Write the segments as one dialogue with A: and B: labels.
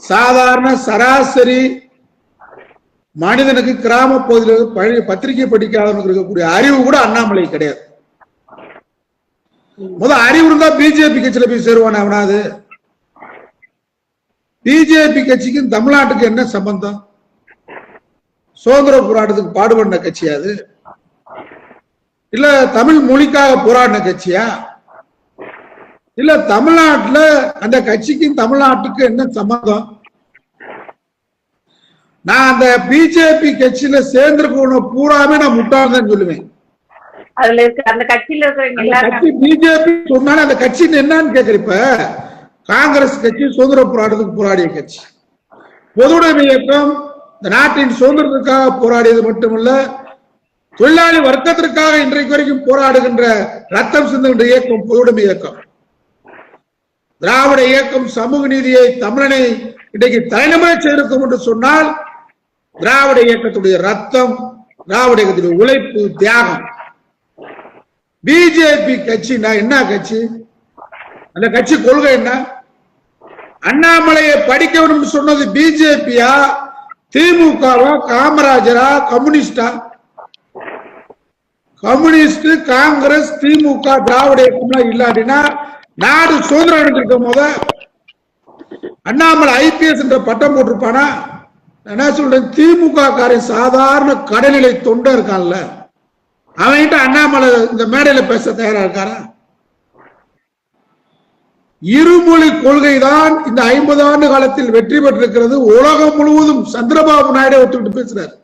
A: சாதாரண சராசரி மனிதனுக்கு கிராம பகுதியில் பழைய பத்திரிகை படிக்காதவனுக்கு இருக்கக்கூடிய அறிவு கூட அண்ணாமலை கிடையாது. முதல் அறிவு இருந்தா பிஜேபி கட்சியில போய் சேருவானே அவனாது பிஜேபி கட்சிக்கும் தமிழ்நாட்டுக்கு என்ன சம்பந்தம்? சுதந்திர போராட்டத்துக்கு பாடுபட்ட கட்சியா அது? இல்ல தமிழ் மொழிக்காக போராடின கட்சியா? இல்ல தமிழ்நாட்டுல அந்த கட்சிக்கும் தமிழ்நாட்டுக்கு என்ன சம்பந்தம் நான் அந்த பிஜேபி கட்சியில சேர்ந்திருக்கவன பூராமே நான் முட்டாள் தான் சொல்லுவேன்.
B: அதுல இருக்க அந்த கட்சியில
A: கட்சி பிஜேபி சொன்னாலும் அந்த கட்சி என்னன்னு கேக்குற இப்ப. காங்கிரஸ் கட்சி சுதந்திர போராட்டத்துக்கு போராடிய கட்சி. பொதுவுடைமை இயக்கம் இந்த நாட்டின் சுதந்திரத்துக்காக போராடியது மட்டுமல்ல தொழிலாளி வர்க்கத்திற்காக இன்றைக்கு வரைக்கும் போராடுகின்ற ரத்தம் சிந்துகின்ற இயக்கம் பொதுவுடைமை இயக்கம். திராவிட இயக்கம் சமூக நீதியை தமிழனை இன்றைக்கு தலைநகர செய்திருக்கும் என்று சொன்னால் திராவிட இயக்கத்துடைய ரத்தம் திராவிட இயக்கத்துடைய உழைப்பு தியாகம். பிஜேபி கட்சினா என்ன கட்சி? அந்த கட்சி கொள்கை என்ன? அண்ணாமலையை படிக்க சொன்னது பிஜேபியா திமுகவா காமராஜரா கம்யூனிஸ்டா? கம்யூனிஸ்ட் காங்கிரஸ் திமுக திராவிட இயக்கம்லாம் இல்லாட்டினா நாடு சுதந்திரம் அடைஞ்சிருக்கும் போத அண்ணாமலை ஐபிஎஸ் என்ற பட்டம் போட்டிருப்பானா? என்ன சொல்றேன்? திமுக காரன் சாதாரண கடைநிலை தொண்டை இருக்கான்ல. அவன்கிட்ட அண்ணாமலை இந்த மேடையில பேச தயாரா இருக்காரா? இருமொழி கொள்கைதான் இந்த ஐம்பது ஆண்டு காலத்தில் வெற்றி பெற்றிருக்கிறது. உலகம் முழுவதும் சந்திரபாபு நாயுடு ஒத்துக்கிட்டு பேசுறாரு.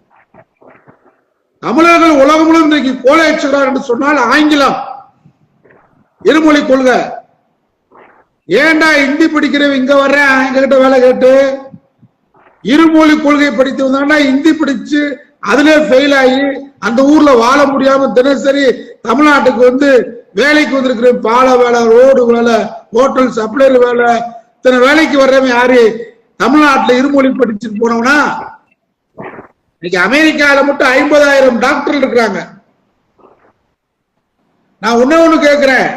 A: தமிழர்கள் உலகம் முழுவதும் இன்றைக்கு கோலை என்று சொன்னால் ஆங்கிலம். இருமொழி கொள்கை. ஏன்டா ஹிந்தி படிக்கிறவன் இங்க வர்றேன்? எங்ககிட்ட வேலை கேட்டு. இருமொழி கொள்கை படித்து வந்தாங்கன்னா ஹிந்தி படிச்சு அதுல ஃபெயில் ஆகி அந்த ஊர்ல வாழ முடியாம தினசரி தமிழ்நாட்டுக்கு வந்து வேலைக்கு வந்திருக்கிற பால வேலை ரோடு வேலை ஹோட்டல் சப்ளையர் வேலை. இத்தனை வேலைக்கு வர்றவன் யாரு? தமிழ்நாட்டுல இருமொழி படிச்சுட்டு போனவனா? இன்னைக்கு அமெரிக்கால மட்டும் ஐம்பதாயிரம் டாக்டர் இருக்கிறாங்க. நான் ஒண்ணே ஒண்ணு கேக்குறேன்.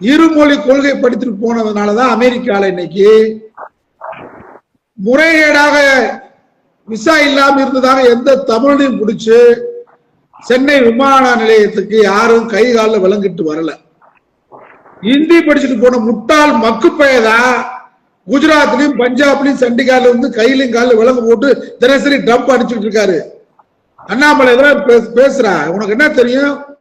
A: இருமொழி கொள்கை படித்துட்டு போனதுனாலதான் அமெரிக்கால இன்னைக்கு முறைகேடாக விசா இல்லாம இருந்ததாக எந்த தமிழையும் பிடிச்சு சென்னை விமான நிலையத்துக்கு யாரும் கை காலில் விளங்கிட்டு வரல. இந்தி படிச்சுட்டு போன முட்டாள் மக்குப்பையதான் குஜராத்லயும் பஞ்சாப்லயும் சண்டிகார்ல வந்து கையிலையும் காலில் விலங்கு போட்டு தினசரி டம்ப் அடிச்சுட்டு இருக்காரு. அண்ணாமலை இதெல்லாம் பேசுறா. உனக்கு என்ன தெரியும்?